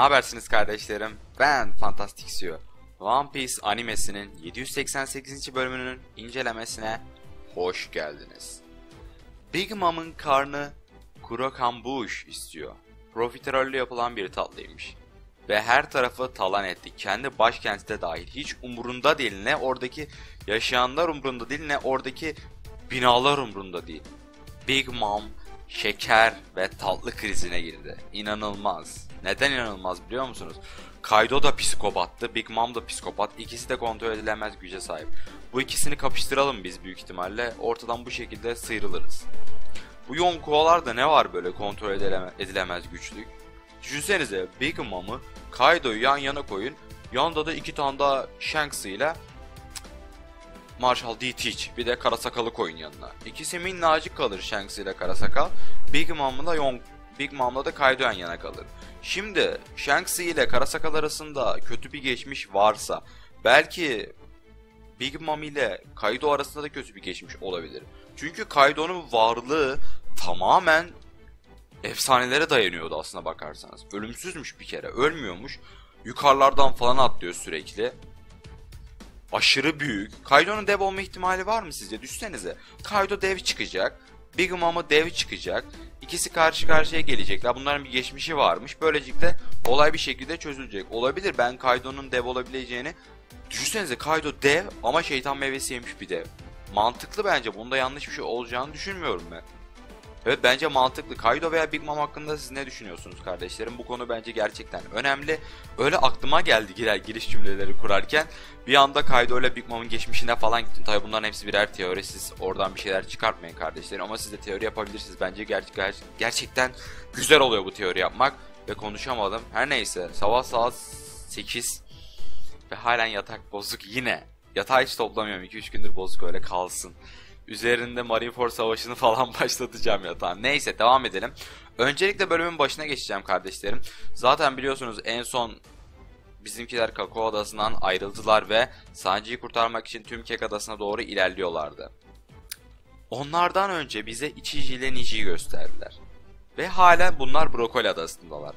habersiniz kardeşlerim? Ben Fantastic. One Piece animesinin 788. bölümünün incelemesine hoş geldiniz. Big Mom'un karnı Kurokambush istiyor. Profiterolle yapılan bir tatlıymış. Ve her tarafı talan etti. Kendi başkenti de dahil. Hiç umurunda değil ne oradaki yaşayanlar umurunda değil ne oradaki binalar umurunda değil. Big Mom şeker ve tatlı krizine girdi. İnanılmaz. Neden inanılmaz biliyor musunuz? Kaido da psikopattı, Big Mom da psikopat. İkisi de kontrol edilemez güce sahip. Bu ikisini kapıştıralım biz büyük ihtimalle. Ortadan bu şekilde sıyrılırız. Bu Yonko'larda ne var böyle kontrol edileme, edilemez güçlük? Düşünsenize Big Mom'u Kaido'yu yan yana koyun. Yanda da iki tane daha Shanks ile Marshall D. Teach bir de Karasakalı koyun yanına. İkisi minnacık kalır Shanks ile Karasakal. Big Mom'la Yong Big Mom'la da Kaido yan yana kalır. Şimdi Shanks ile Karasakal arasında kötü bir geçmiş varsa belki Big Mom ile Kaido arasında da kötü bir geçmiş olabilir. Çünkü Kaido'nun varlığı tamamen efsanelere dayanıyordu aslına bakarsanız. Ölümsüzmüş bir kere, ölmüyormuş. Yukarılardan falan atlıyor sürekli. Aşırı büyük. Kaido'nun dev olma ihtimali var mı sizce? Düşsenize. Kaido dev çıkacak. Big Mom'u dev çıkacak. İkisi karşı karşıya gelecekler. Bunların bir geçmişi varmış. Böylelikle olay bir şekilde çözülecek. Olabilir ben Kaido'nun dev olabileceğini Düşünsenize Kaido dev ama şeytan meyvesi yemiş bir dev. Mantıklı bence. Bunda yanlış bir şey olacağını düşünmüyorum ben. Evet bence mantıklı. Kaido veya Big Mom hakkında siz ne düşünüyorsunuz kardeşlerim? Bu konu bence gerçekten önemli. Öyle aklıma geldi girer giriş cümleleri kurarken. Bir anda Kaido ile Big Mom'un geçmişine falan gittim. Tabi bunların hepsi birer teori. Siz oradan bir şeyler çıkartmayın kardeşlerim. Ama siz de teori yapabilirsiniz. Bence ger ger gerçekten güzel oluyor bu teori yapmak. Ve konuşamadım. Her neyse sabah saat 8 ve halen yatak bozuk yine. Yatağı hiç toplamıyorum 2-3 gündür bozuk öyle kalsın. Üzerinde Marineford Savaşı'nı falan başlatacağım yatağın. Neyse devam edelim. Öncelikle bölümün başına geçeceğim kardeşlerim. Zaten biliyorsunuz en son bizimkiler Kakao Adası'ndan ayrıldılar ve Sanji'yi kurtarmak için tüm Kek Adası'na doğru ilerliyorlardı. Onlardan önce bize Ichiji ile Niji'yi gösterdiler. Ve halen bunlar Brokoli Adası'ndalar.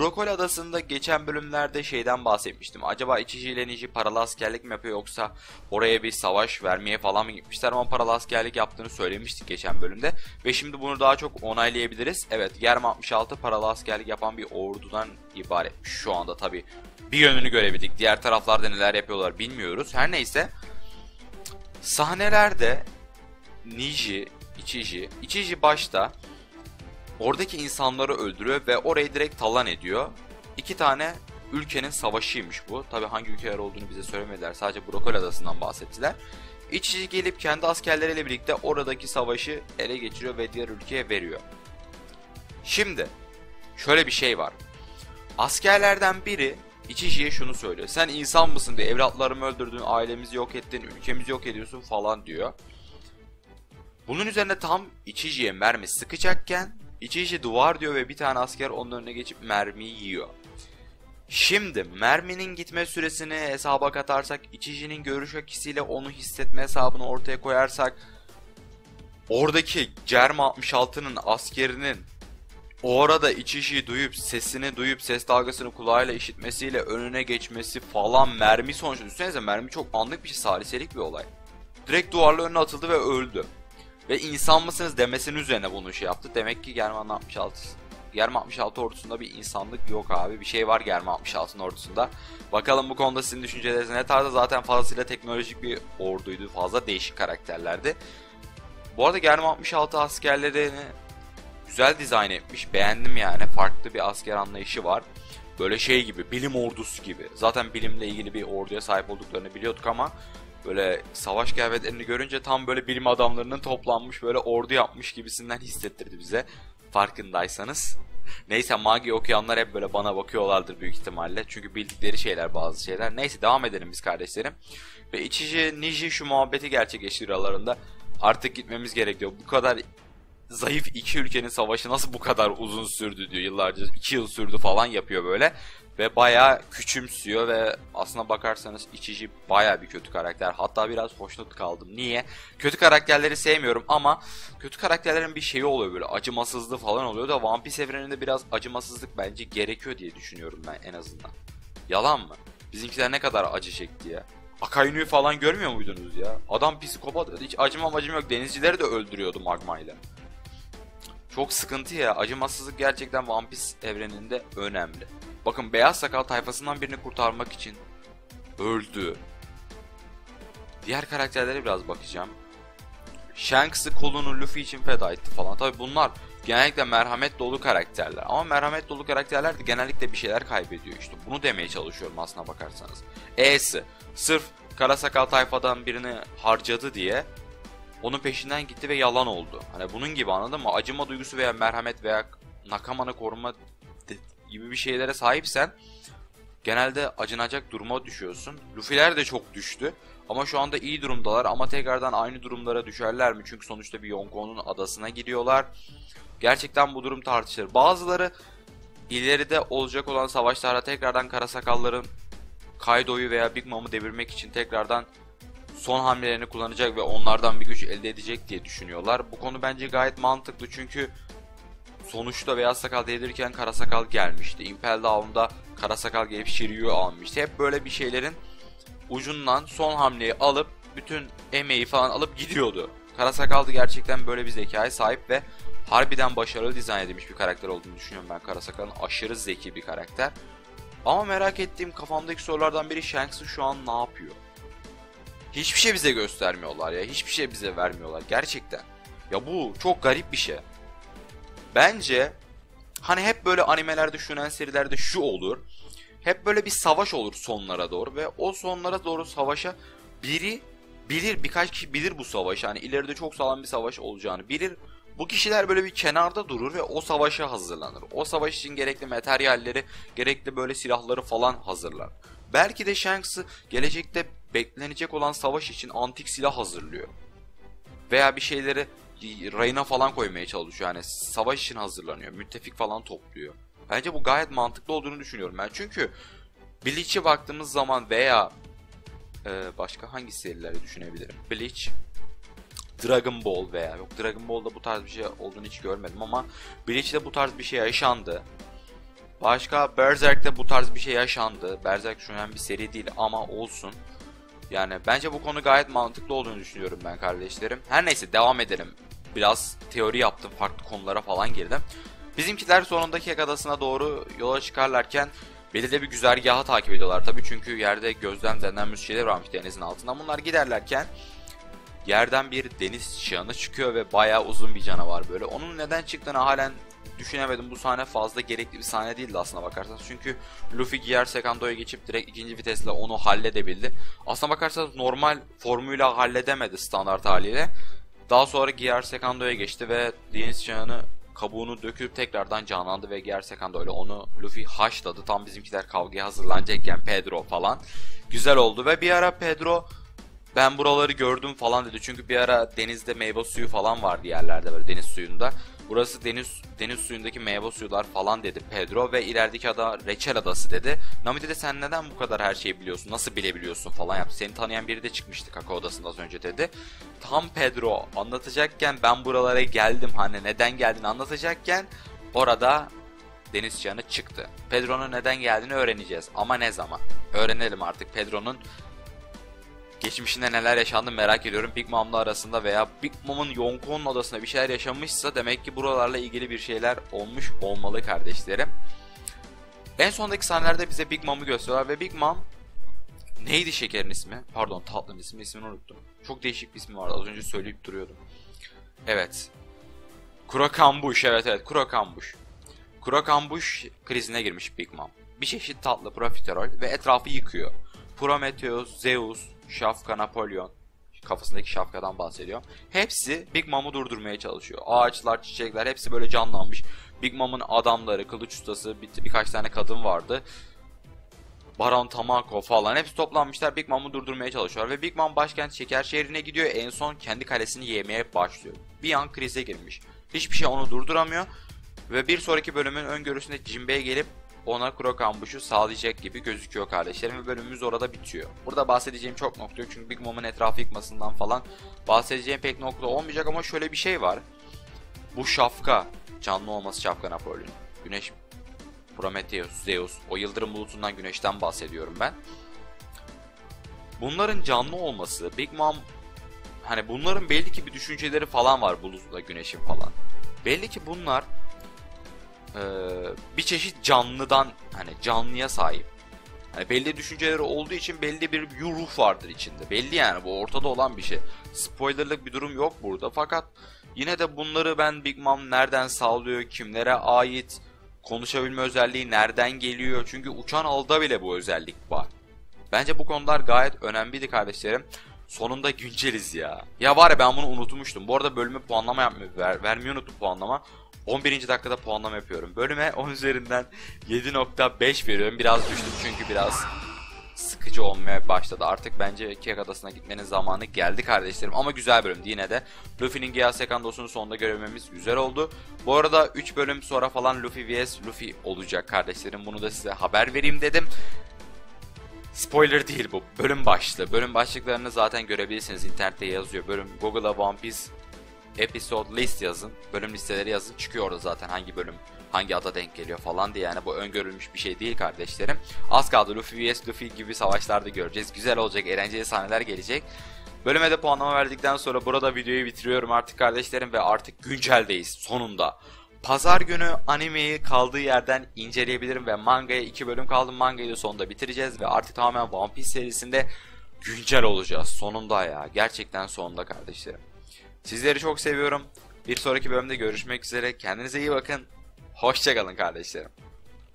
Brokoli Adası'nda geçen bölümlerde şeyden bahsetmiştim. Acaba Ichiji ile paralı askerlik mi yapıyor yoksa oraya bir savaş vermeye falan mı gitmişler ama paralı askerlik yaptığını söylemiştik geçen bölümde. Ve şimdi bunu daha çok onaylayabiliriz. Evet Germa 66 paralı askerlik yapan bir ordudan ibaretmiş şu anda tabi. Bir yönünü görebildik. Diğer taraflarda neler yapıyorlar bilmiyoruz. Her neyse. Sahnelerde Niji, Ichiji, Ichiji başta Oradaki insanları öldürüyor ve orayı direkt talan ediyor. İki tane ülkenin savaşıymış bu. Tabi hangi ülkeler olduğunu bize söylemediler. Sadece Brokoli Adası'ndan bahsettiler. İç içe gelip kendi askerleriyle birlikte oradaki savaşı ele geçiriyor ve diğer ülkeye veriyor. Şimdi şöyle bir şey var. Askerlerden biri İçici'ye şunu söylüyor. Sen insan mısın diye evlatlarımı öldürdün, ailemizi yok ettin, ülkemizi yok ediyorsun falan diyor. Bunun üzerine tam İçici'ye mermi sıkacakken İçi içi duvar diyor ve bir tane asker onun önüne geçip mermiyi yiyor. Şimdi merminin gitme süresini hesaba katarsak, İçici'nin görüş akisiyle onu hissetme hesabını ortaya koyarsak, oradaki Cerma 66'nın askerinin o arada İçici'yi duyup sesini duyup ses dalgasını kulağıyla işitmesiyle önüne geçmesi falan mermi sonuçta düşünsenize mermi çok anlık bir şey saliselik bir olay. Direkt duvarla önüne atıldı ve öldü. Ve insan mısınız demesinin üzerine bunu şey yaptı. Demek ki German 66 German 66 ordusunda bir insanlık yok abi. Bir şey var German 66'nın ordusunda. Bakalım bu konuda sizin düşünceleriniz ne tarzda zaten fazlasıyla teknolojik bir orduydu. Fazla değişik karakterlerdi. Bu arada German 66 askerlerini güzel dizayn etmiş. Beğendim yani. Farklı bir asker anlayışı var. Böyle şey gibi, bilim ordusu gibi. Zaten bilimle ilgili bir orduya sahip olduklarını biliyorduk ama böyle savaş kıyafetlerini görünce tam böyle bilim adamlarının toplanmış böyle ordu yapmış gibisinden hissettirdi bize. Farkındaysanız. Neyse magi okuyanlar hep böyle bana bakıyorlardır büyük ihtimalle. Çünkü bildikleri şeyler bazı şeyler. Neyse devam edelim biz kardeşlerim. Ve içici Niji şu muhabbeti gerçekleştiriyor aralarında. Artık gitmemiz gerekiyor. Bu kadar zayıf iki ülkenin savaşı nasıl bu kadar uzun sürdü diyor. Yıllarca iki yıl sürdü falan yapıyor böyle. Ve bayağı küçümsüyor ve aslına bakarsanız içici bayağı bir kötü karakter. Hatta biraz hoşnut kaldım. Niye? Kötü karakterleri sevmiyorum ama kötü karakterlerin bir şeyi oluyor böyle acımasızlığı falan oluyor da One Piece evreninde biraz acımasızlık bence gerekiyor diye düşünüyorum ben en azından. Yalan mı? Bizimkiler ne kadar acı çekti ya. Akainu'yu falan görmüyor muydunuz ya? Adam psikopat hiç acımam acım yok. Denizcileri de öldürüyordu magmayla. Çok sıkıntı ya. Acımasızlık gerçekten One Piece evreninde önemli. Bakın beyaz sakal tayfasından birini kurtarmak için öldü. Diğer karakterlere biraz bakacağım. Shanks'ı kolunu Luffy için feda etti falan. Tabi bunlar genellikle merhamet dolu karakterler. Ama merhamet dolu karakterler de genellikle bir şeyler kaybediyor işte. Bunu demeye çalışıyorum aslına bakarsanız. E'si sırf kara sakal tayfadan birini harcadı diye onun peşinden gitti ve yalan oldu. Hani bunun gibi anladın mı? Acıma duygusu veya merhamet veya nakamanı koruma gibi bir şeylere sahipsen genelde acınacak duruma düşüyorsun. Luffy'ler de çok düştü. Ama şu anda iyi durumdalar ama tekrardan aynı durumlara düşerler mi? Çünkü sonuçta bir Yonko'nun adasına gidiyorlar. Gerçekten bu durum tartışılır. Bazıları ileride olacak olan savaşlarda tekrardan kara sakalların Kaido'yu veya Big Mom'u devirmek için tekrardan son hamlelerini kullanacak ve onlardan bir güç elde edecek diye düşünüyorlar. Bu konu bence gayet mantıklı çünkü sonuçta Beyaz Sakal devirirken Kara Sakal gelmişti. Impel Down'da Kara Sakal gelip Shiryu'yu almıştı. Hep böyle bir şeylerin ucundan son hamleyi alıp bütün emeği falan alıp gidiyordu. Kara Sakal da gerçekten böyle bir zekaya sahip ve harbiden başarılı dizayn edilmiş bir karakter olduğunu düşünüyorum ben Kara Sakal'ın. Aşırı zeki bir karakter. Ama merak ettiğim kafamdaki sorulardan biri Shanks'ı şu an ne yapıyor? Hiçbir şey bize göstermiyorlar ya. Hiçbir şey bize vermiyorlar gerçekten. Ya bu çok garip bir şey. Bence hani hep böyle animelerde, şunen serilerde şu olur. Hep böyle bir savaş olur sonlara doğru ve o sonlara doğru savaşa biri bilir, birkaç kişi bilir bu savaşı. Hani ileride çok sağlam bir savaş olacağını bilir. Bu kişiler böyle bir kenarda durur ve o savaşa hazırlanır. O savaş için gerekli materyalleri, gerekli böyle silahları falan hazırlar. Belki de Shanks'ı gelecekte beklenecek olan savaş için antik silah hazırlıyor. Veya bir şeyleri rayına falan koymaya çalışıyor. Yani savaş için hazırlanıyor. Müttefik falan topluyor. Bence bu gayet mantıklı olduğunu düşünüyorum ben. Çünkü Bleach'e baktığımız zaman veya e, başka hangi serileri düşünebilirim? Bleach, Dragon Ball veya yok Dragon Ball'da bu tarz bir şey olduğunu hiç görmedim ama Bleach'te bu tarz bir şey yaşandı. Başka Berserk'te bu tarz bir şey yaşandı. Berserk şu an bir seri değil ama olsun. Yani bence bu konu gayet mantıklı olduğunu düşünüyorum ben kardeşlerim. Her neyse devam edelim. Biraz teori yaptım, farklı konulara falan girdim. Bizimkiler sonundaki adasına doğru yola çıkarlarken belirli bir güzergahı takip ediyorlar tabii çünkü yerde gözlem denenmiş şeyler varmış denizin altında. Bunlar giderlerken yerden bir deniz çığanı çıkıyor ve bayağı uzun bir canavar böyle. Onun neden çıktığını halen düşünemedim. Bu sahne fazla gerekli bir sahne değildi aslına bakarsanız. Çünkü Luffy Gear Sekando'ya geçip direkt ikinci vitesle onu halledebildi. Aslına bakarsanız normal formuyla halledemedi standart haliyle. Daha sonra Gear Sekando'ya geçti ve deniz çağını kabuğunu döküp tekrardan canlandı ve Gear Sekando ile onu Luffy haşladı. Tam bizimkiler kavgaya hazırlanacakken Pedro falan. Güzel oldu ve bir ara Pedro ben buraları gördüm falan dedi. Çünkü bir ara denizde meyve suyu falan vardı yerlerde böyle deniz suyunda. Burası deniz deniz suyundaki meyve suyular falan dedi Pedro ve ilerideki ada Reçel Adası dedi. Nami dedi sen neden bu kadar her şeyi biliyorsun? Nasıl bilebiliyorsun falan yaptı. Seni tanıyan biri de çıkmıştı Kakao Adası'nda az önce dedi. Tam Pedro anlatacakken ben buralara geldim hani neden geldiğini anlatacakken orada deniz çığını çıktı. Pedro'nun neden geldiğini öğreneceğiz ama ne zaman? Öğrenelim artık Pedro'nun geçmişinde neler yaşandı merak ediyorum. Big Mom'la arasında veya Big Mom'un Yonko'nun adasında bir şeyler yaşamışsa demek ki buralarla ilgili bir şeyler olmuş olmalı kardeşlerim. En sondaki sahnelerde bize Big Mom'u gösteriyorlar ve Big Mom neydi şekerin ismi? Pardon tatlının ismi ismini unuttum. Çok değişik bir ismi vardı az önce söyleyip duruyordum. Evet. Kurakambuş evet evet Kurakambuş. Kurakambuş krizine girmiş Big Mom. Bir çeşit tatlı profiterol ve etrafı yıkıyor. Prometheus, Zeus, Şafka, Napolyon kafasındaki şapkadan bahsediyor. Hepsi Big Mom'u durdurmaya çalışıyor. Ağaçlar, çiçekler hepsi böyle canlanmış. Big Mom'un adamları, kılıç ustası, bir, birkaç tane kadın vardı. Baron Tamako falan hepsi toplanmışlar Big Mom'u durdurmaya çalışıyorlar ve Big Mom başkent Şeker şehrine gidiyor en son kendi kalesini yemeye başlıyor. Bir an krize girmiş. Hiçbir şey onu durduramıyor ve bir sonraki bölümün öngörüsünde Jinbei gelip ona Croc Ambush'u sağlayacak gibi gözüküyor kardeşlerim ve bölümümüz orada bitiyor. Burada bahsedeceğim çok nokta yok çünkü Big Mom'un etrafı yıkmasından falan bahsedeceğim pek nokta olmayacak ama şöyle bir şey var. Bu şapka, canlı olması şapka Napolyon. Güneş, Prometheus, Zeus, o yıldırım bulutundan güneşten bahsediyorum ben. Bunların canlı olması, Big Mom hani bunların belli ki bir düşünceleri falan var bulutla güneşin falan. Belli ki bunlar eee, bir çeşit canlıdan hani canlıya sahip. Hani belli düşünceleri olduğu için belli bir ruh vardır içinde. Belli yani bu ortada olan bir şey. Spoilerlık bir durum yok burada fakat yine de bunları ben Big Mom nereden sağlıyor, kimlere ait, konuşabilme özelliği nereden geliyor? Çünkü uçan alda bile bu özellik var. Bence bu konular gayet önemliydi kardeşlerim. Sonunda günceliz ya. Ya var ya ben bunu unutmuştum. Bu arada bölüme puanlama yapmayı ver, vermeyi unuttum puanlama. 11. dakikada puanlama yapıyorum. Bölüme 10 üzerinden 7.5 veriyorum. Biraz düştüm çünkü biraz sıkıcı olmaya başladı. Artık bence Kek Adası'na gitmenin zamanı geldi kardeşlerim. Ama güzel bölümdü yine de. Luffy'nin Gia Secondos'unu sonunda görmemiz güzel oldu. Bu arada 3 bölüm sonra falan Luffy vs Luffy olacak kardeşlerim. Bunu da size haber vereyim dedim. Spoiler değil bu. Bölüm başlığı. Bölüm başlıklarını zaten görebilirsiniz. internette yazıyor. Bölüm Google'a One Piece episode list yazın. Bölüm listeleri yazın. Çıkıyor orada zaten hangi bölüm hangi ada denk geliyor falan diye. Yani bu öngörülmüş bir şey değil kardeşlerim. Az kaldı Luffy vs Luffy gibi savaşlarda göreceğiz. Güzel olacak. Eğlenceli sahneler gelecek. Bölüme de puanlama verdikten sonra burada videoyu bitiriyorum artık kardeşlerim ve artık günceldeyiz sonunda. Pazar günü animeyi kaldığı yerden inceleyebilirim ve mangaya 2 bölüm kaldı. Mangayı da sonunda bitireceğiz ve artık tamamen One Piece serisinde güncel olacağız. Sonunda ya. Gerçekten sonunda kardeşlerim. Sizleri çok seviyorum. Bir sonraki bölümde görüşmek üzere. Kendinize iyi bakın. Hoşçakalın kardeşlerim.